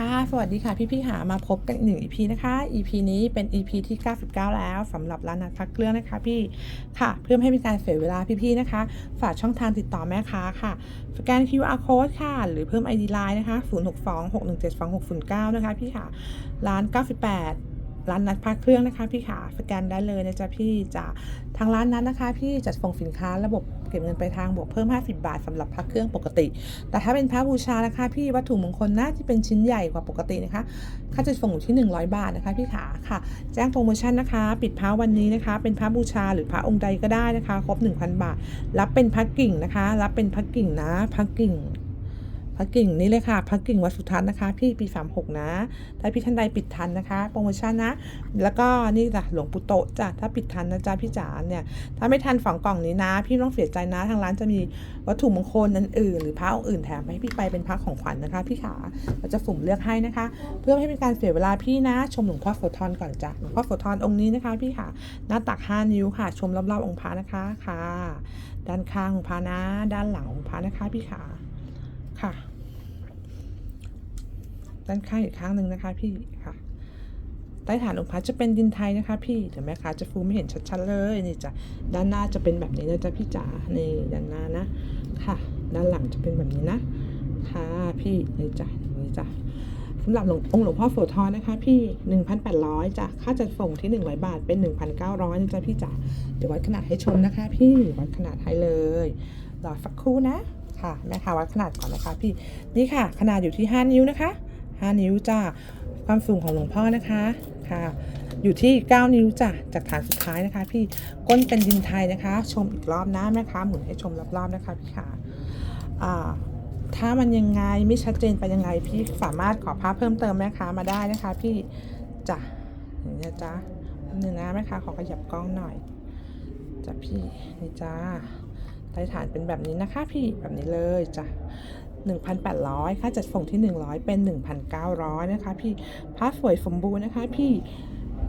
ค่ะสวัสดีค่ะ พี่พี่หามาพบกันอีกหนึ่ง EP นะคะ EP นี้เป็น EP ที่ 99 แล้วสำหรับร้านนัดพักเครื่องนะคะพี่ค่ะ เพื่อไม่ให้เป็นการเสียเวลาพี่พี่นะคะ ฝากช่องทางติดต่อแม่ค้าค่ะสแกน QR code ค่ะ หรือเพิ่ม ID Line นะคะ 0626172609 นะคะพี่ค่ะ ร้าน 98 ร้านนัดพักเครื่องนะคะพี่ค่ะสแกนได้เลยนะจ๊ะพี่จะทางร้านนั้นนะคะ พี่จัดส่งสินค้าระบบเก็บเงินไปทางบวกเพิ่ม 50 บาทสำหรับพักเครื่องปกติ แต่ถ้าเป็นพระบูชานะคะ พี่วัตถุมงคลน่าที่เป็นชิ้นใหญ่กว่าปกตินะคะค่าจัดส่งอยู่ที่ 100 บาทนะคะพี่ขาค่ะ แจ้งโปรโมชั่นนะคะ ปิดพระวันนี้นะคะ เป็นพระบูชาหรือพระองค์ใดก็ได้นะคะ ครบ 1,000 บาท รับเป็นพระกิ่งนะคะ รับเป็นพระกิ่งนะพระกิ่ง ระกิ่งนี่เลยค่ะพระกิ่งวัดสุทัศน์นะคะ พี่ปี 36 นะถ้าพี่ท่านใดปิดทันนะคะโปรโมชั่นนะ แล้วก็นี่จ้ะหลวงปู่โตจ้ะถ้าปิดทันนะจ๊ะพี่จ๋าเนี่ยถ้าไม่ทันสองกล่องนี้นะ พี่ต้องเสียใจนะทางร้านจะมีวัตถุมงคลอันอื่น หรือพระองค์อื่นแถมให้พี่ไปเป็นพระของขวัญนะคะ พี่ขาเราจะสุ่มเลือกให้นะคะ เพื่อไม่ให้เป็นการเสียเวลาพี่นะ ชมหลวงพ่อโสธรก่อนจ้ะหลวงพ่อโสธรองค์นี้นะคะ พี่ค่ะหน้าตัก 5 นิ้วค่ะ ชมรอบๆองค์พระนะคะค่ะ ด้านข้างองค์พระนะ ด้านหลังองค์พระนะคะ พี่ขาค่ะ ด้านข้างอีกข้งหนึ่งนะคะพี่ค่ะ ใต้ฐานองค์พระจะเป็นดินไทยนะคะพี่เดี๋ยวแม่ค้าจะฟูไม่เห็นชัดๆเลยนี่จ้ะด้านหน้าจะเป็นแบบนี้นะจ๊ะพี่จ๋านี่ด้านหน้านะค่ะ ด้านหลังจะเป็นแบบนี้นะ ค่ะพี่นี่จ้ะนี่จ้ะสำหรับหลวงองค์หลวงพ่อโสธรนะคะพี่ 1,800จ้ะค่าจัดส่งที่ 100 บาทเป็น 1,900นะจ๊ะพี่จ๋าเดี๋ยววัดขนาดให้ชมนะคะ พี่วัดขนาดให้เลยรอสักครู่นะค่ะแม่ค้าวัดขนาดก่อนนะคะพี่นี่ค่ะ ขนาดอยู่ที่ 5 นิ้วนะคะ 5 นิ้วจ้ะความสูงของหลวงพ่อนะคะค่ะอยู่ที่ 9 นิ้วจ้ะจากฐานสุดท้ายนะคะ พี่ก้นเป็นดินไทยนะคะ ชมอีกรอบนะแม่ค้าหมุนให้ชมรอบๆนะคะพี่ค่ะอ่าถ้ามันยังไงไม่ชัดเจนไปยังไง พี่สามารถขอภาพเพิ่มเติมแม่ค้ามาได้นะคะ พี่จ้ะอย่างนี้ยจ้ะหนึ่งนะแม่ค้าขอขยับกล้องหน่อยจ้ะพี่นี่จ้าใต้ฐานเป็นแบบนี้นะคะ พี่แบบนี้เลยจ้ะ 1,800 ค่าจัดส่งที่ 100 เป็น 1,900 นะคะ พี่ผ้าสวยสมบูรณ์นะคะพี่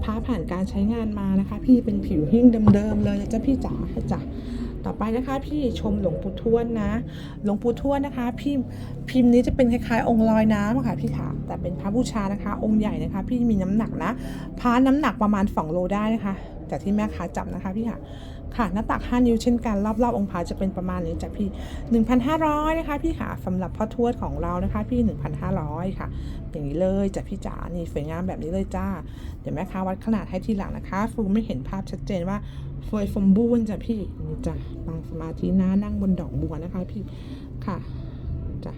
ผ้าผ่านการใช้งานมานะคะ พี่เป็นผิวหิ้งเดิมๆเลยนะจ๊ะพี่จ๋าจ้ะต่อไปนะคะพี่ชมหลวงปู่ทวดนะ หลวงปู่ทวดนะคะ พี่พิมพ์นี้จะเป็นคล้ายๆ องค์ลอยน้ำค่ะพี่ขาแต่เป็นพระบูชานะคะ องค์ใหญ่นะคะ พี่มีน้ำหนักนะพระน้ำหนักประมาณ2โลได้นะคะจากที่แม่ค้าจับนะคะพี่ค่ะ ค่ะหน้าตัก 5 นิ้วเช่นกันรอบ ๆ องค์พระจะเป็นประมาณนี้จากพี่ 1,500 นะคะ พี่ค่ะสำหรับพ่อทวดของเรานะคะ พี่ 1,500 ค่ะ อย่างนี้เลยจากพี่จ๋านี่สวยงามแบบนี้เลยจ้า เดี๋ยวแม่ค้าวัดขนาดให้ทีหลังนะคะฟูไม่เห็นภาพชัดเจนว่าสวยสมบูรณ์จ้ะพี่นี่จ้ะบางสมาธินะนั่งบนดอกบัวนะคะพี่ค่ะจ้ะ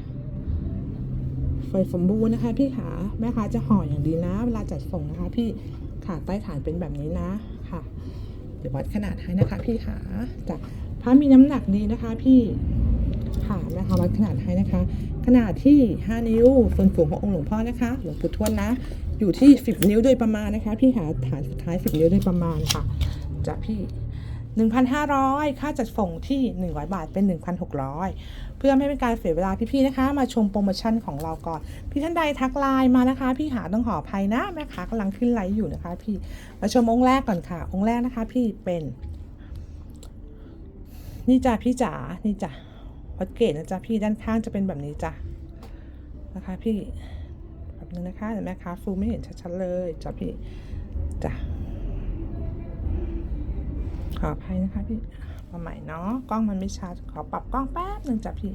สวยสมบูรณ์นะคะ พี่ขาแม่ค้าจะห่ออย่างดีนะ เวลาจัดส่งนะคะ พี่ค่ะใต้ฐานเป็นแบบนี้นะค่ะ ดี๋ยววัดขนาดให้นะคะพี่ขาจ้ะพระมีน้ำหนักดีนะคะพี่หานะคะวัดขนาดให้นะคะ ขนาดที่ 5 นิ้วส่วนสูงขององค์หลวงพ่อนะคะหลวงปู่ทวดนะ อยู่ที่ 10 นิ้วโดยประมาณนะคะ พี่หาฐานสุดท้าย 10 นิ้วโดยประมาณค่ะจากพี่ 1,500 ค่าจัดส่งที่ 100 บาทเป็น 1,600 เพื่อไม่เป็นการเสียเวลาพี่ๆนะคะ มาชมโปรโมชั่นของเราก่อน พี่ท่านใดทักไลน์มานะคะ พี่หาต้องขออภัยนะแม่ค้ากำลังขึ้นไลฟ์อยู่นะคะ พี่มาชมองค์แรกก่อนค่ะ องค์แรกนะคะ พี่เป็น นี่จ้ะพี่จ๋านี่จ้ะวัดเกตนะจ๊ะพี่ด้านข้างจะเป็นแบบนี้จ้ะนะคะ พี่แบบนึงนะคะเห็นไหมคะฟูไม่เห็นชัดๆเลยจ้ะพี่จ้ะ ออภัยนะคะพี่มาใหม่เนาะกล้องมันไม่ชัดขอปรับกล้องแป๊บหนึ่งจ้ะพี่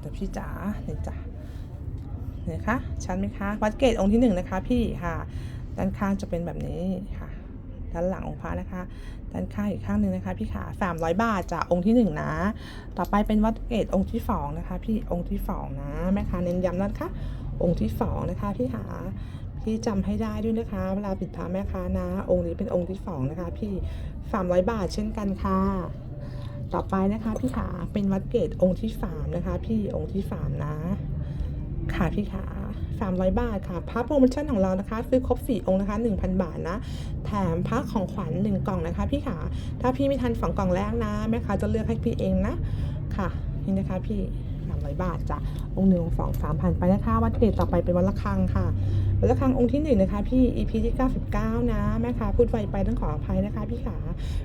แต่พี่จ๋าเนี่ยจ้ะเนี่ยคะชัดไหมคะ วัดเกตองค์ที่หนึ่งนะคะ พี่ค่ะ ด้านข้างจะเป็นแบบนี้ค่ะ ด้านหลังองค์พระนะคะ ด้านข้างอีกข้างหนึ่งนะคะ พี่ขา300บาทจากองค์ที่หนึ่งนะ ต่อไปเป็นวัดเกตองค์ที่สองนะคะ พี่องค์ที่สองนะแม่ค้าเน้นย้ำนะคะ องค์ที่สองนะคะ พี่ขา พี่จำให้ได้ด้วยนะคะ เวลาปิดพระแม่ค้านะ องค์นี้เป็นองค์ที่สองนะคะ พี่300บาทเช่นกันค่ะ ต่อไปนะคะพี่ขาเป็นวัดเกตองค์ที่สามนะคะ พี่องค์ที่สามนะ ค่ะพี่ขา300บาทค่ะพระโปรโมชั่นของเรานะคะ ซื้อครบ4องค์นะคะ1,000บาทนะ แถมพระของขวัญ1กล่องนะคะ พี่ขาถ้าพี่ไม่ทัน2กล่องแรกนะแม่ค้าจะเลือกให้พี่เองนะค่ะนี่นะคะพี่300 บาทจ้ะองค์หนึ่งองค์สองสามพันไปนะคะ วัดเกตต่อไปเป็นวัดละคังค่ะ ระฆังองค์ที่หนึ่งนะคะพี่ EP ที่ 99 นะแม่ค้าพูดไวไปต้องขออภัยนะคะพี่ขา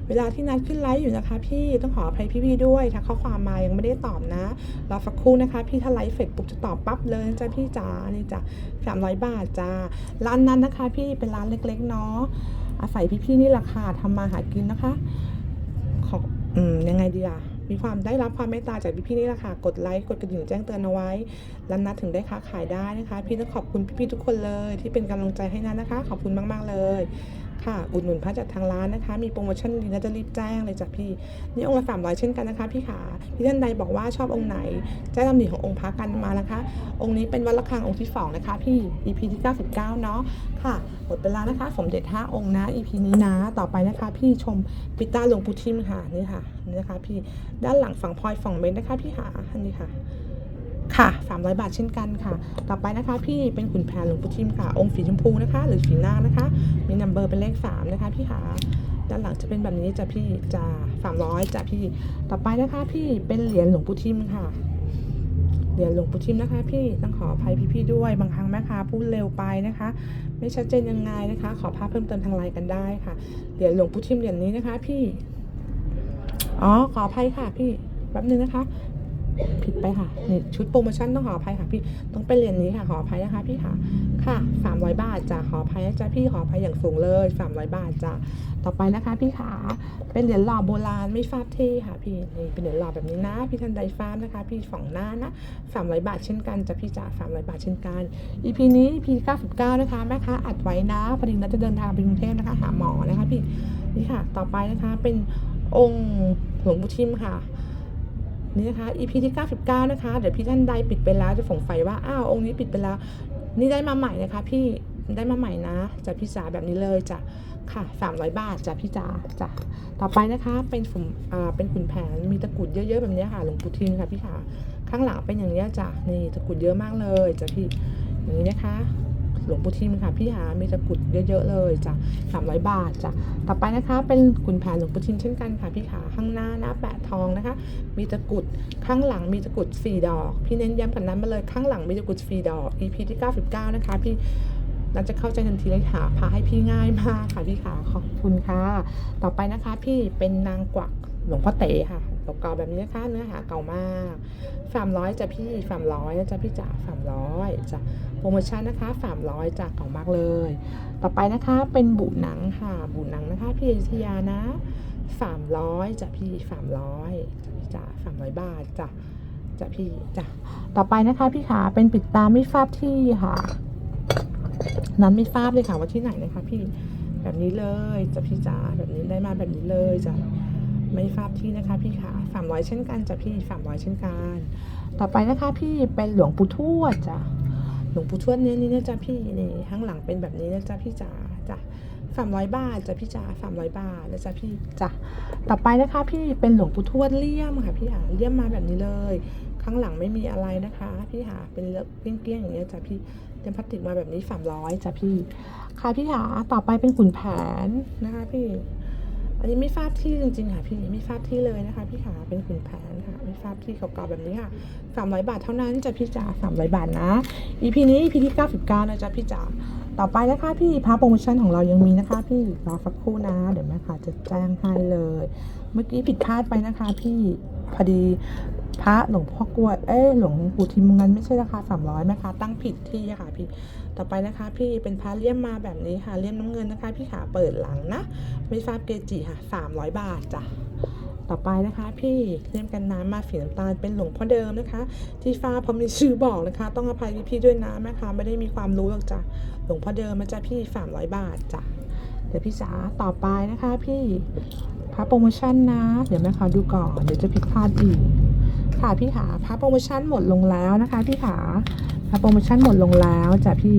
เวลาที่นัดขึ้นไลฟ์อยู่นะคะ พี่ต้องขออภัยพี่ๆด้วยถ้าข้อความมายังไม่ได้ตอบนะรอสักครู่นะคะ พี่ถ้าไลฟ์เสร็จปุ๊บจะตอบปั๊บเลยนะจ้ะพี่จ๋านี่จ้ะ300บาทจ้าร้านนั้นนะคะ พี่เป็นร้านเล็กๆเนาะอาศัยพี่ๆนี่แหละค่ะทำมาหากินนะคะ ขออืมยังไงดีอะ มีความได้รับความเมตตาจากพี่ๆนี่แหละค่ะ กดไลค์กดกระดิ่งแจ้งเตือนเอาไว้แล้วนัดถึงได้ค้าขายได้นะคะ พี่ต้องขอบคุณพี่ๆทุกคนเลย ที่เป็นกำลังใจให้นัทนะคะ ขอบคุณมาก ๆเลย ค่ะ อุดหนุนพระจากทางร้านนะคะ มีโปรโมชั่นดีนะจะรีบแจ้งเลยจ้ะพี่ นี่องค์ละสามร้อยเช่นกันนะคะพี่ขาพี่ท่านใดบอกว่าชอบองค์ไหนแจ้งตำหนิขององค์พระกันมานะคะ องค์นี้เป็นวัดระฆังองค์ที่สองนะคะ พี่ EP ที่99เนาะค่ะหมดเวลานะคะ สมเด็จห้าองค์นะ EP นี้นะ ต่อไปนะคะ พี่ชมปิต้าหลวงปู่ทิมค่ะนี่ค่ะนี่นะคะ พี่ด้านหลังฝั่งพลอยฝั่งเมตรนะคะ พี่หาอันนี้ค่ะ ค่ะ 300 บาทเช่นกันค่ะ ต่อไปนะคะพี่เป็นขุนแผนหลวงปู่ทิมค่ะ องค์สีชมพูนะคะ หรือสีนานะคะ มีนัมเบอร์เป็นเลข 3 นะคะพี่หาด้านหลังจะเป็นแบบนี้จ้ะพี่จะ300จ้ะพี่ ต่อไปนะคะพี่เป็นเหรียญหลวงปู่ทิมค่ะเหรียญหลวงปู่ทิมนะคะ พี่ต้องขออภัยพี่ๆด้วยบางครั้งแม่ค้าพูดเร็วไปนะคะ ไม่ชัดเจนยังไงนะคะ ขอภาพเพิ่มเติมทางไลน์กันได้ค่ะเหรียญหลวงปู่ทิมเหรียญนี้นะคะ พี่ อ๋อขออภัยค่ะ พี่แป๊บนึงนะคะ ผิดไปค่ะนี่ชุดโปรโมชั่นต้องขออภัยค่ะพี่ต้องเป็นเหรียญนี้ค่ะขออภัยนะคะพี่ค่ะค่ะ300บาทจ้ะขออภัยนะจ๊ะพี่ขออภัยอย่างสูงเลย300บาทจ้ะต่อไปนะคะพี่ขาเป็นเหรียญหล่อโบราณไม่ฟาดเท่ค่ะพี่นี่เป็นเหรียญหล่อแบบนี้นะพี่ทันใดฟาดนะคะ พี่ฝั่งหน้านะ300บาทเช่นกันจ้ะพี่จ๋า300บาทเช่นกัน EP นี้ EP 99นะคะแม่ค้าอัดไว้นะพอดีนัดจะเดินทางไปกรุงเทพนะคะ หาหมอนะคะพี่นี่ค่ะ ต่อไปนะคะเป็นองค์หลวงปู่ทิมค่ะ นี่นะคะ EP ที่ 99 นะคะ เดี๋ยวพี่ท่านใดปิดไปแล้วจะสงสัยว่า อ้าว องค์นี้ปิดไปแล้ว นี่ได้มาใหม่นะคะ พี่ได้มาใหม่นะจะพี่จ๋าแบบนี้เลยจ้ะค่ะ 300 บาทจ้ะพี่จ๋าจ้ะต่อไปนะคะเป็นฝุ่มอ่าเป็นขุนแผนมีตะกุดเยอะๆแบบนี้ค่ะหลวงปู่ทิมค่ะพี่ขาข้างหลังเป็นอย่างนี้จ้ะนี่ตะกุดเยอะมากเลยจ้ะพี่อย่างนี้นะคะ หลวงปู่ทิมค่ะพี่หามีตะกรุดเยอะ ๆ เลยจ้ะ300บาทจ้ะต่อไปนะคะเป็นขุนแผนหลวงปู่ทิมเช่นกันค่ะพี่ขาข้างหน้าหน้าแปะทองนะคะ มีตะกรุดข้างหลังมีตะกรุดสี่ดอกพี่เน้นย้ำกันนั้นมาเลยข้างหลังมีตะกรุดสี่ดอก EP ที่99นะคะพี่น่าจะเข้าใจทันทีเลยค่ะพาให้พี่ง่ายมากค่ะพี่ขาขอบคุณค่ะ ต่อไปนะคะพี่เป็นนางกวักหลวงพ่อเต๋ค่ะ เก่าๆแบบนี้นะคะเนื้อหาเก่ามากสามร้อยจ้ะพี่สามร้อยจ้ะพี่จ๋าสามร้อยจ้ะโปรโมชั่นนะคะสามร้อยจ้ะเก่ามากเลย ต่อไปนะคะเป็นบุหนังค่ะ บุหนังนะคะพี่อยุธยานะสามร้อยจ้ะพี่สามร้อยจ้ะพี่จ๋าสามร้อยบาทจ้ะจ้ะพี่จ้ะต่อไปนะคะพี่ขาเป็นปิดตาไม่ฟาบที่ค่ะ นั้นไม่ทราบเลยค่ะว่าที่ไหนนะคะพี่แบบนี้เลยจ้ะพี่จ๋าแบบนี้ได้มาแบบนี้เลยจ้ะ ไม่ทราบที่นะคะพี่ขาสามร้อยเช่นกันจ้ะพี่สามร้อยเช่นกัน ต่อไปนะคะพี่เป็นหลวงปู่ทวดจ้ะหลวงปู่ทวดเนี่ยนี่นะจ๊ะพี่นี่ข้างหลังเป็นแบบนี้นะจ๊ะพี่จ๋าจ้ะสามร้อยบาทจ้ะพี่จ๋าสามร้อยบาทนะจ๊ะพี่จ้ะต่อไปนะคะ พี่เป็นหลวงปู่ทวดเลี่ยมค่ะพี่หาเลี่ยมมาแบบนี้เลย ข้างหลังไม่มีอะไรนะคะ พี่หาเป็นเกลี้ยงๆอย่างเงี้ยจ้ะพี่เต็มพลาสติกมาแบบนี้สามร้อยจ้ะพี่ค่ะพี่หาต่อไปเป็นขุนแผนนะคะพี่ อันนี้ไม่ทราบที่จริงๆค่ะพี่ไม่ทราบที่เลยนะคะ พี่ขาเป็นขุนแผนค่ะไม่ทราบที่เก่าๆแบบนี้ค่ะสามร้อยบาทเท่านั้นจะพี่จ๋าสามร้อยบาทนะ EP นี้ EP ที่เก้าสิบเก้านะจ๊ะพี่จ๋าต่อไปนะคะพี่พาโปรโมชั่นของเรายังมีนะคะ พี่รอสักครู่นะ เดี๋ยวแม่ค่ะจะแจ้งให้เลย เมื่อกี้ผิดพลาดไปนะคะ พี่พอดี พระหลวงพ่อกล้วย เอ้ยหลวงปู่ทิมเงินไม่ใช่ราคาสามร้อยแม่ค้าตั้งผิดที่ค่ะพี่ ต่อไปนะคะ พี่เป็นพระเลี่ยมมาแบบนี้ค่ะ เลี่ยมน้ำเงินนะคะ พี่ขาเปิดหลังนะ ไม่ทราบเกจิค่ะสามร้อยบาทจ้ะต่อไปนะคะพี่เลี่ยมกันน้ำมาสีน้ำตาลเป็นหลวงพ่อเดิมนะคะ ที่ฟ้าพราะมีชื่อบอกนะคะ ต้องอภัยพี่ๆด้วยนะแม่ค้าไม่ได้มีความรู้หรอกจ้ะหลวงพ่อเดิมมาจ้ะพี่สามร้อยบาทจ้ะเดี๋ยวพี่จ๋าต่อไปนะคะพี่พระโปรโมชั่นนะ เดี๋ยวแม่ค้าดูก่อนเดี๋ยวจะผิดพลาดอีก ค่ะพี่ขาพาโปรโมชั่นหมดลงแล้วนะคะพี่ขาพาโปรโมชั่นหมดลงแล้วจ้ะพี่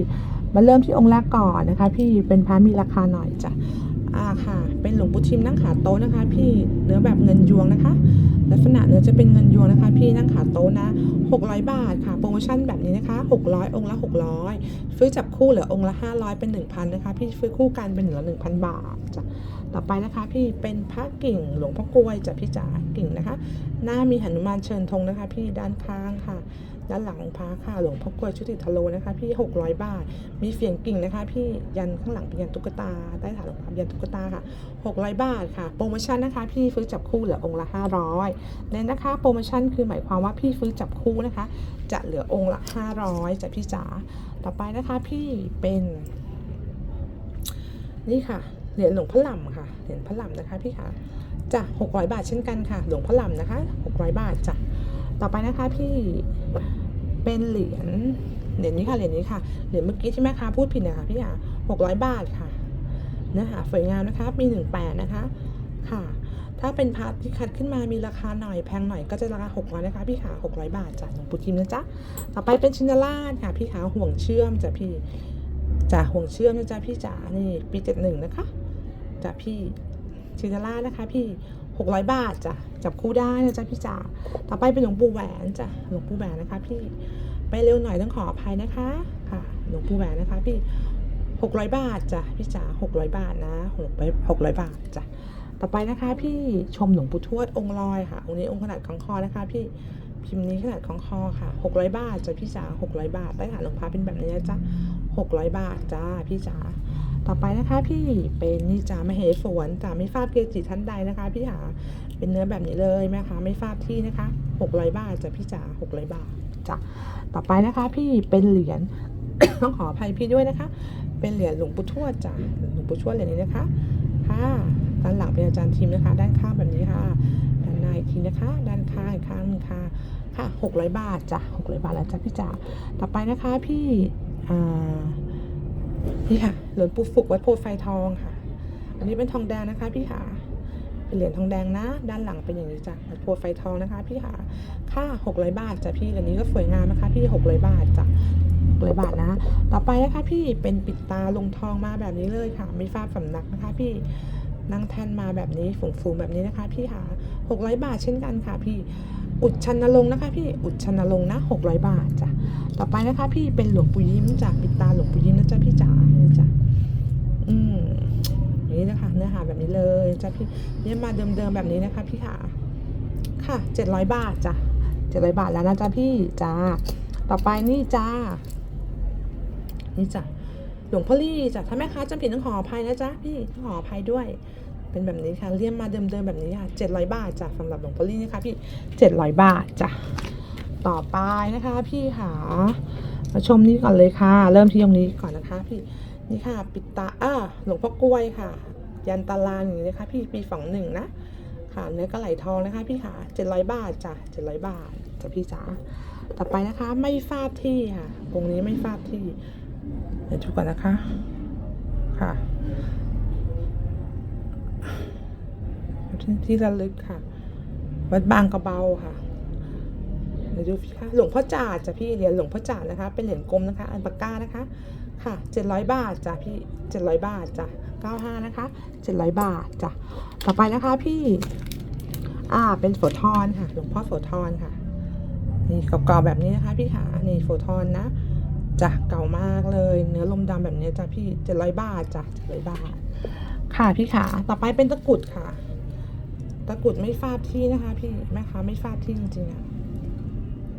มาเริ่มที่องค์แรกก่อนนะคะ พี่เป็นพระมีราคาหน่อยจ้ะอ่าค่ะ เป็นหลวงปู่ทิมนั่งขาโต๊ะนะคะ พี่เนื้อแบบเงินยวงนะคะ ลักษณะเนื้อจะเป็นเงินยวงนะคะ พี่นั่งขาโต๊ะนะ600 บาทค่ะ โปรโมชั่นแบบนี้นะคะ 600 องค์ละ 600 ซื้อจับคู่เหลือองค์ละ 500 เป็น 1,000 นะคะ พี่ซื้อคู่กันเป็นเหลือ1,000 บาทจ้ะต่อไปนะคะ พี่เป็นพระกิ่งหลวงพ่อกล้วยจ้ะพี่จ๋ากิ่งนะคะ หน้ามีหนุมานเชิญธงนะคะ พี่ด้านข้างค่ะ ด้านหลังพระค่ะหลวงพ่อกล้วยชุติทะโลนะคะ พี่ 600 บาท มีเสียงกิ่งนะคะ พี่ยันข้างหลังเป็นยันตุ๊กตาใต้ฐานองค์พระยันตุ๊กตาค่ะ 600 บาทค่ะ โปรโมชั่นนะคะ พี่ซื้อจับคู่เหลือองค์ละ 500เน้นนะคะ โปรโมชั่นคือหมายความว่าพี่ซื้อจับคู่นะคะ จะเหลือองค์ละ 500จากพี่จ๋าต่อไปนะคะพี่เป็นนี่ค่ะเหรียญหลวงพ่อลำค่ะเหรียญพ่อลำนะคะพี่ค่ะจ้ะ600 บาทเช่นกันค่ะ หลวงพ่อลำนะคะ600 บาทจ้ะต่อไปนะคะพี่เป็นเหรียญเหรียญนี้ค่ะเหรียญนี้ค่ะเหรียญเมื่อกี้ที่แม่ค้าพูดผิดนะคะพี่ค่ะ600 บาทค่ะเนื้อหาสวยงามนะคะมี 18 นะคะค่ะ ถ้าเป็นพาร์ทที่คัดขึ้นมามีราคาหน่อยแพงหน่อยก็จะราคา600นะคะพี่ค่ะ600บาทจ้ะหลวงปู่ทิมนะจ๊ะต่อไปเป็นชินราชค่ะพี่ขาห่วงเชื่อมจ้ะพี่จ้ะห่วงเชื่อมนะจ๊ะพี่จ๋านี่ปี71นะคะจ้ะพี่ชินราชนะคะ พี่600บาทจ้ะจับคู่ได้นะจ๊ะพี่จ๋าต่อไปเป็นหลวงปู่แหวนจ้ะหลวงปู่แหวนนะคะ พี่ไปเร็วหน่อยต้องขออภัยนะคะค่ะหลวงปู่แหวนนะคะ พี่600บาทจ้ะพี่จ๋า600บาทนะ600บาทจ้ะ ต่อไปนะคะพี่ชมหลวงปู่ทวดองค์ลอยค่ะองค์นี้องค์ขนาดของคอนะคะ พี่พิมพ์นี้ขนาดของคอค่ะ600 บาทจ้ะพี่จ๋า600 บาทใต้ฐานหลวงพ่อเป็นแบบนี้นะจ๊ะ600 บาทจ้าพี่จ๋าต่อไปนะคะพี่เป็นนี่จ้าไม่เหสวนจ้าไม่ฟาดเกจิท่านใดนะคะ พี่หาเป็นเนื้อแบบนี้เลยแม่คะไม่ฟาดที่นะคะ600 บาทจ้ะพี่จ๋า600 บาทจ้ะต่อไปนะคะ พี่เป็นเหรียญต้องขออภัยพี่ด้วยนะคะ เป็นเหรียญหลวงปู่ทวดจ้ะหลวงปู่ทวดเหรียญนี้นะคะค่ะ ด้านหลังเป็นอาจารย์ทีมนะคะ ด้านข้างแบบนี้ค่ะด้านในอีกทีนะคะ ด้านข้างอีกข้างนึงค่ะค่ะ600บาทจ้ะ600บาทแล้วจ้ะพี่จ๋าต่อไปนะคะพี่อ่านี่ค่ะเหรียญปูฝุกวัดโพธไฟทองค่ะ อันนี้เป็นทองแดงนะคะพี่ค่ะเป็นเหรียญทองแดงนะ ด้านหลังเป็นอย่างนี้จ้ะวัดโพธไฟทองนะคะ พี่ค่ะค่า600บาทจ้ะพี่เหรียญนี้ก็สวยงามนะคะ พี่600บาทจ้ะ600บาทนะ ต่อไปนะคะพี่เป็นปิดตาลงทองมาแบบนี้เลยค่ะ ไม่ฟ้าสำนักนะคะพี่ นั่งแท่นมาแบบนี้ฝูงๆแบบนี้นะคะ พี่หา600 บาทเช่นกันค่ะพี่อุดชันนรงนะคะพี่อุดชันนรงนะ600 บาทจ้ะต่อไปนะคะพี่เป็นหลวงปู่ยิ้มจากปิดตาหลวงปู่ยิ้มนะจ๊ะพี่จ๋านี่จ้ะอืมนี้นะคะเนื้อหาแบบนี้เลยจ้ะพี่เนี่ยมาเดิมๆแบบนี้นะคะ พี่ขาค่ะ700 บาทจ้ะ700 บาทแล้วนะจ๊ะพี่จ้าต่อไปนี่จ้านี่จ้ะ หลวงพ่อลี่จ้ะถ้าแม่ค้าจำผิดต้องขออภัยนะจ๊ะพี่ต้องขออภัยด้วย เป็นแบบนี้ค่ะเลี่ยมมาเดิมๆแบบนี้ค่ะ700บาทจ้ะสำหรับหลวงพ่อลี่นะคะพี่700บาทจ้ะต่อไปนะคะ พี่ค่ะมาชมนี่ก่อนเลยค่ะ เริ่มที่ตรงนี้ก่อนนะคะ พี่นี่ค่ะ ปิดตาอ่าหลวงพ่อกล้วยค่ะ ยันตาลานอย่างนี้นะคะพี่ปีสองหนึ่งนะค่ะเนื้อกระไหลทองนะคะ พี่ค่ะ700บาทจ้ะ700บาทจ้ะพี่จ๋าต่อไปนะคะ ไม่ฟาดที่ค่ะวงนี้ไม่ฟาดที่ เดี๋ยวดูก่อนนะคะ ค่ะที่ระลึกค่ะ วัดบางกระเบาค่ะเดี๋ยวดูพี่ค่ะหลวงพ่อจ่าจ้ะพี่เหรียญหลวงพ่อจ่านะคะ เป็นเหรียญกลมนะคะ อันปากกานะคะ ค่ะ700บาทจ้ะพี่700บาทจ้ะ95นะคะ700บาทจ้ะต่อไปนะคะพี่ อ่าเป็นโสธรค่ะ หลวงพ่อโสธรค่ะนี่เก่าๆแบบนี้นะคะ พี่ขานี่โสธรนะ จ้ะเก่ามากเลย เนื้อลมดำแบบนี้จ้ะพี่เจ็ดร้อยบาทจ้ะเจ็ดร้อยบาท ค่ะพี่ขาต่อไปเป็นตะกรุดค่ะ ตะกรุดไม่ฟาดที่นะคะ พี่แม่ค้าไม่ฟาดที่จริงๆอะ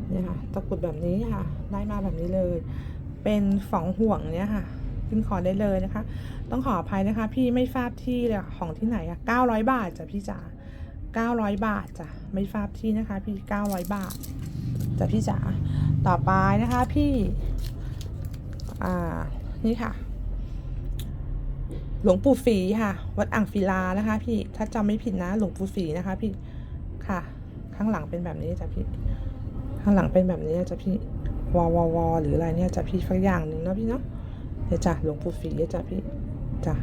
เนี่ยค่ะ ตะกรุดแบบนี้ค่ะ ได้มาแบบนี้เลย เป็นฝองห่วงเนี่ยค่ะขึ้นคอได้เลยนะคะ ต้องขออภัยนะคะ พี่ไม่ฟาดที่เลยอะของที่ไหนอะเก้าร้อยบาทจ้ะพี่จ๋าเก้าร้อยบาทจ้ะไม่ฟาดที่นะคะ พี่เก้าร้อยบาทจ้ะพี่จ๋าต่อไปนะคะ พี่ อ่า นี่ค่ะ หลวงปู่ฝีค่ะ วัดอ่างศิลานะคะ พี่ ถ้าจำไม่ผิดนะ หลวงปู่ฝีนะคะ พี่ ค่ะ ข้างหลังเป็นแบบนี้จ้ะพี่ ข้างหลังเป็นแบบนี้จ้ะพี่ วอวอวอหรืออะไรเนี่ยจ้ะพี่สักอย่างหนึ่งนะพี่เนาะ เดี๋ยวจ้ะหลวงปู่ฝีเนี่ยจ้ะพี่ จ้ะ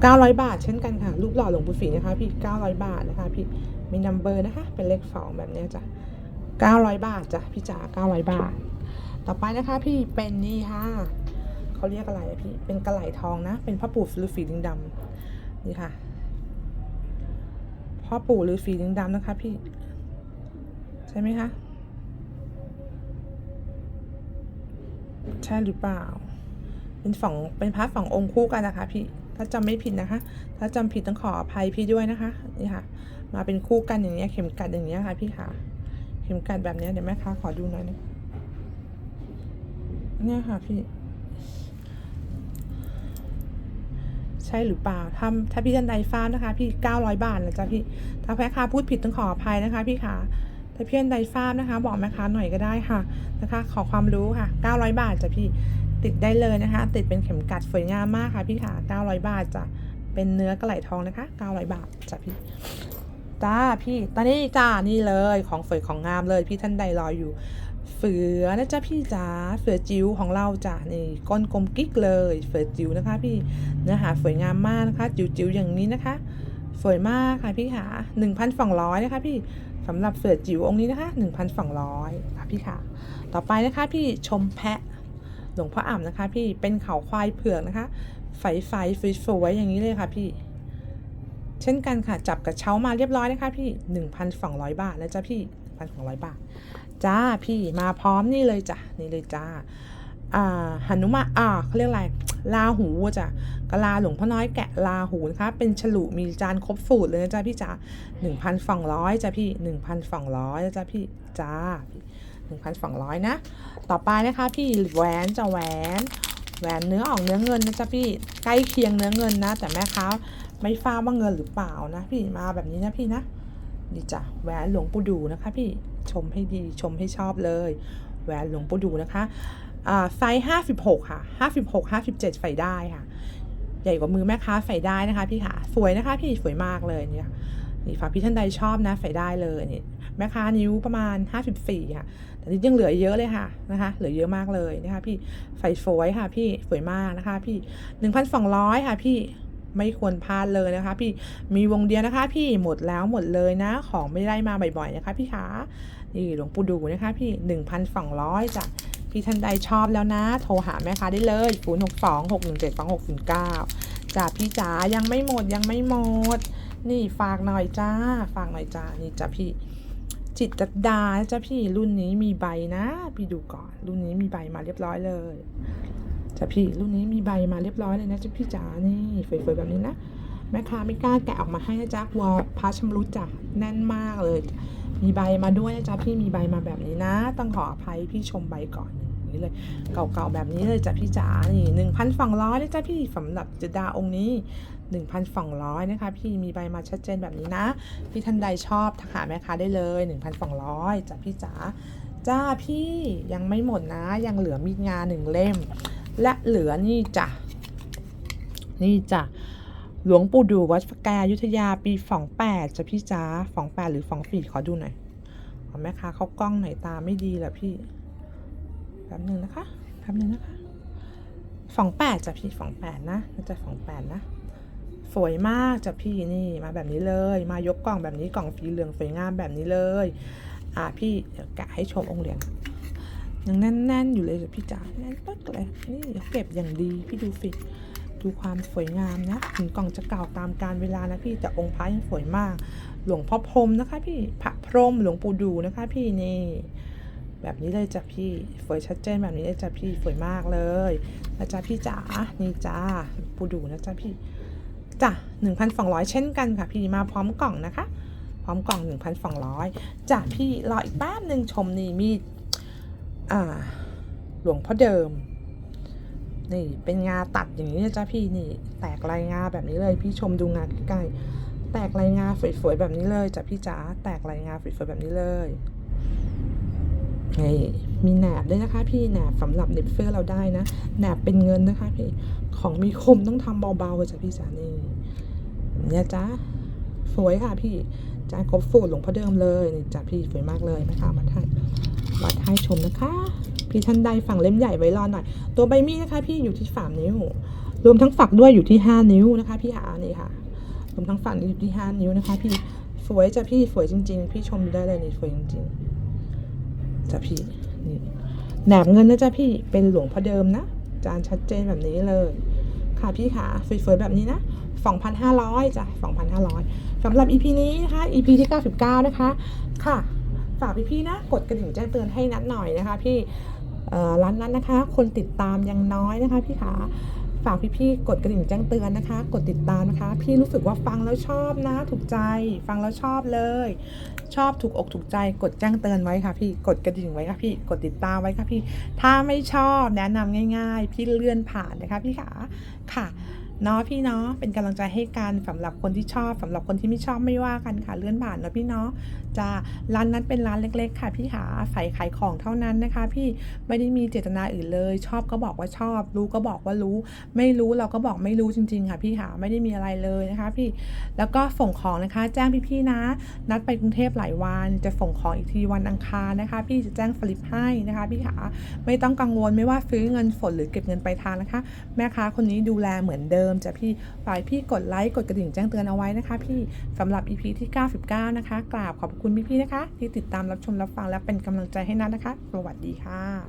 เก้าร้อยบาทเช่นกันค่ะ รูปหล่อหลวงปู่ฝีนะคะ พี่เก้าร้อยบาทนะคะ พี่ มีนัมเบอร์นะคะ เป็นเลขสองแบบนี้จ้ะเก้าร้อยบาทจ้ะพี่จ๋าเก้าร้อยบาท ต่อไปนะคะพี่เป็นนี่ค่ะเขาเรียกอะไรพี่เป็นกระไหลทองนะ เป็นพ่อปู่ฤาษีลิงดำนี่ค่ะพ่อปู่ฤาษีลิงดำนะคะ พี่ ใช่ไหมคะใช่หรือเปล่า เป็นฝั่งเป็นพระฝั่งองค์คู่กันนะคะ พี่ถ้าจำไม่ผิดนะคะ ถ้าจำผิดต้องขออภัยพี่ด้วยนะคะนี่ค่ะ มาเป็นคู่กันอย่างเงี้ยเข็มกัดอย่างเงี้ยค่ะ พี่ค่ะ เข็มกัดแบบเนี้ยเดี๋ยวแม่ค้าขอดูหน่อยนะ เนี่ยค่ะพี่ ใช่หรือเปล่าถ้าถ้าพี่ท่านใดฟ้ามนะคะ พี่900บาทนะจ๊ะพี่ ถ้าแม่ค้าพูดผิดต้องขออภัยนะคะ พี่ขาถ้าเพี่ท่านใดฟ้ามนะคะ บอกแม่ค้าหน่อยก็ได้ค่ะนะคะ ขอความรู้ค่ะ 900 บาทจ้ะพี่ติดได้เลยนะคะ ติดเป็นเข็มกัดสวยงามมากค่ะพี่ขา900 บาทจ้ะเป็นเนื้อกระไหลทองนะคะ 900 บาทจ้ะพี่จ้าพี่ตอนนี้จ้านี่เลยของสวยของงามเลยพี่ท่านใดรออยู่ ฟือนะจ๊ะพี่จ๋าเฟือจิ๋วของเราจ้ะนี่ก้นกลมกิ๊กเลยเฟือจิ๋วนะคะ พี่เนื้อหาสวยงามมากนะคะ จิ๋วๆอย่างนี้นะคะ สวยมากค่ะพี่ขา1,200นะคะพี่สำหรับเฟือจิ๋วองค์นี้นะคะ1,200ค่ะพี่ค่ะ ต่อไปนะคะพี่ชมแพะหลวงพ่ออ่ำนะคะ พี่เป็นเขาควายเผือกนะคะไฟไฟสวยๆอย่างนี้เลยค่ะพี่ เช่นกันค่ะจับกระเช้ามาเรียบร้อยนะคะ พี่1,200บาทนะจ๊ะพี่1,200บาท จ้าพี่มาพร้อมนี่เลยจ้ะนี่เลยจ้าอ่าหนุมานอ่าเขาเรียกอะไรลาหูจ้ะกะลาหลวงพ่อน้อยแกะลาหูนะคะเป็นฉลุมีจานครบสูตรเลยนะจ๊ะพี่จ๋าหนึ่งพันสองร้อยจ้ะพี่หนึ่งพันสองร้อยจ้ะพี่จ้าหนึ่งพันสองร้อยนะ ต่อไปนะคะพี่แหวนจะแหวนแหวนเนื้อออกเนื้อเงินนะจ๊ะพี่ใกล้เคียงเนื้อเงินนะ แต่แม่ค้าไม่ทราบว่าเงินหรือเปล่านะ พี่มาแบบนี้นะพี่นะนี่จ้ะแหวนหลวงปู่ดูนะคะพี่ ชมให้ดีชมให้ชอบเลยแหวนหลวงปู่ดูนะคะอ่าไซส์ห้าสิบหกค่ะห้าสิบหกห้าสิบเจ็ดใส่ได้ค่ะ ใหญ่กว่ามือแม่ค้าใส่ได้นะคะพี่ค่ะสวยนะคะพี่สวยมากเลยเนี่ยนี่ฝากพี่ท่านใดชอบนะใส่ได้เลยนี่แม่ค้านิ้วประมาณ 54 ค่ะ แต่นี่ยังเหลือเยอะเลยค่ะนะคะ เหลือเยอะมากเลยนะคะ พี่ใส่สวยค่ะ พี่สวยมากนะคะ พี่ 1,200 ค่ะ พี่ ไม่ควรพลาดเลยนะคะ พี่มีวงเดียวนะคะ พี่หมดแล้วหมดเลยนะ ของไม่ได้มาบ่อยๆนะคะ พี่ขานี่หลวงปู่ดูนะคะ พี่1,200จ้ะพี่ท่านใดชอบแล้วนะ โทรหาแม่ค้าได้เลย0 6 2 6 1 7 2 6 0 9จ้ะพี่จ๋ายังไม่หมดยังไม่หมด นี่ฝากหน่อยจ้า ฝากหน่อยจ้านี่จ้ะพี่จิตรดาจ้ะพี่รุ่นนี้มีใบนะ พี่ดูก่อน รุ่นนี้มีใบมาเรียบร้อยเลย จ้ะพี่รุ่นนี้มีใบมาเรียบร้อยเลยนะจ้ะพี่จ๋านี่เฟยๆแบบนี้นะแม่ค้าไม่กล้าแกะออกมาให้นะจ๊ะกลัวพระชำรุดจ้ะแน่นมากเลย มีใบมาด้วยนะจ๊ะพี่มีใบมาแบบนี้นะ ต้องขออภัยพี่ชมใบก่อนอย่างนี้เลย เก่าๆแบบนี้เลยจ้ะพี่จ๋านี่หนึ่งพันสองร้อยนะจ๊ะพี่สำหรับจดาองค์นี้1,200นะคะพี่มีใบมาชัดเจนแบบนี้นะ พี่ท่านใดชอบทักหาแม่ค้าได้เลย1,200จ้ะพี่จ๋าจ้าพี่ยังไม่หมดนะ ยังเหลือมีดงานหนึ่งเล่ม และเหลือนี่จ้ะ นี่จ้ะ หลวงปู่ดูวัดพระแกอยุธยาปี28จะพี่จ๋า28หรือ24ขอดูหน่อยขอแม่ค้าเข้ากล้องหน่อยตาไม่ดีแหละพี่แป๊บหนึ่งนะคะแป๊บหนึ่งนะคะ28จ้ะพี่28นะน่าจะ28นะสวยมากจ้ะพี่นี่มาแบบนี้เลย มายกกล่องแบบนี้กล่องสีเหลืองสวยงามแบบนี้เลย อ่าพี่เดี๋ยวแกะให้ชมองค์เหรียญ ยังแน่นๆอยู่เลยจ้ะพี่จ๋าแน่นปึ๊กเลยนี่เก็บอย่างดีพี่ดูสิดูความสวยงามนะถึงกล่องจะเก่าตามการเวลานะพี่แต่องค์พระยังสวยมาก หลวงพ่อพรมนะคะพี่พระพรมหลวงปู่ดูนะคะ พี่นี่แบบนี้เลยจ้ะพี่สวยชัดเจนแบบนี้เลยจ้ะพี่สวยมากเลยนะจ๊ะพี่จ๋านี่จ้าปู่ดูนะจ๊ะพี่จ้ะ1,200 เช่นกันค่ะ พี่มาพร้อมกล่องนะคะ พร้อมกล่อง 1,200จ้ะพี่รออีกแป๊บหนึ่งชมนี่มี หลวงพ่อเดิม นี่เป็นงาตัดอย่างนี้นะจ๊ะพี่นี่ แตกลายงาแบบนี้เลย พี่ชมดูงาใกล้ๆแตกลายงาสวยๆแบบนี้เลยจ้ะพี่จ๋าแตกลายงาสวยๆแบบนี้เลยนี่มีแหนบด้วยนะคะ พี่แหนบสำหรับเน็บเสื้อเราได้นะแหนบเป็นเงินนะคะพี่ของมีคมต้องทำเบาๆจ้ะพี่จ๋านี่เนี่ยจ้าสวยค่ะพี่จานครบสูตรหลวงพ่อเดิมเลยนี่จ้าพี่สวยมากเลยนะคะมาถ่าย มาถ่ายชมนะคะ พี่ท่านใดฝั่งเล่มใหญ่ไว้รอหน่อย ตัวใบมีดนะคะ พี่อยู่ที่สามนิ้ว รวมทั้งฝักด้วยอยู่ที่ห้านิ้วนะคะ พี่หานี่ค่ะ รวมทั้งฝักอยู่ที่ห้านิ้วนะคะ พี่สวยจ้ะพี่สวยจริง ๆ พี่ชมได้เลยนี่สวยจริงๆจ้ะพี่นี่แหนบเงินนะจ้ะพี่เป็นหลวงพ่อเดิมนะจานชัดเจนแบบนี้เลย ค่ะพี่ขาสวยๆแบบนี้นะ2,500จ้ะ2,500สำหรับ EP นี้นะคะ EP ที่ 99 นะคะ ค่ะ ฝากพี่ๆนะ กดกระดิ่งแจ้งเตือนให้นัดหน่อยนะคะ พี่ร้านนั้นนะคะ คนติดตามยังน้อยนะคะ พี่ขาฝากพี่ๆกดกระดิ่งแจ้งเตือนนะคะ กดติดตามนะคะ พี่รู้สึกว่าฟังแล้วชอบนะ ถูกใจ ฟังแล้วชอบเลย ชอบถูกอกถูกใจ กดแจ้งเตือนไว้ค่ะ พี่กดกระดิ่งไว้ค่ะพี่กดติดตามไว้ค่ะพี่ ถ้าไม่ชอบแนะนำง่าย ๆ พี่เลื่อนผ่านนะคะ พี่ขาค่ะ เนาะพี่เนาะเป็นกำลังใจให้กันสำหรับคนที่ชอบสำหรับคนที่ไม่ชอบไม่ว่ากันค่ะเลื่อนผ่านเนาะพี่เนาะจะร้านนั้นเป็นร้านเล็ก ๆ ค่ะพี่ขาใส่ขายของเท่านั้นนะคะ พี่ไม่ได้มีเจตนาอื่นเลย ชอบก็บอกว่าชอบ รู้ก็บอกว่ารู้ ไม่รู้เราก็บอกไม่รู้จริง ๆ ค่ะ พี่ขาไม่ได้มีอะไรเลยนะคะพี่แล้วก็ส่งของนะคะ แจ้งพี่ๆนะ นัดไปกรุงเทพหลายวันจะส่งของอีกทีวันอังคารนะคะ พี่จะแจ้งสลิปให้นะคะพี่ขาไม่ต้องกังวลไม่ว่าซื้อเงินสดหรือเก็บเงินไปทางนะคะ แม่ค้าคนนี้ดูแลเหมือนเดิมจะพี่ฝ่ายพี่กดไลค์กดกระดิ่งแจ้งเตือนเอาไว้นะคะ พี่สำหรับ EP ที่ 99 นะคะกราบขอบคุณพี่ๆนะคะ ที่ติดตามรับชมรับฟังและเป็นกำลังใจให้นัทนะคะ สวัสดีค่ะ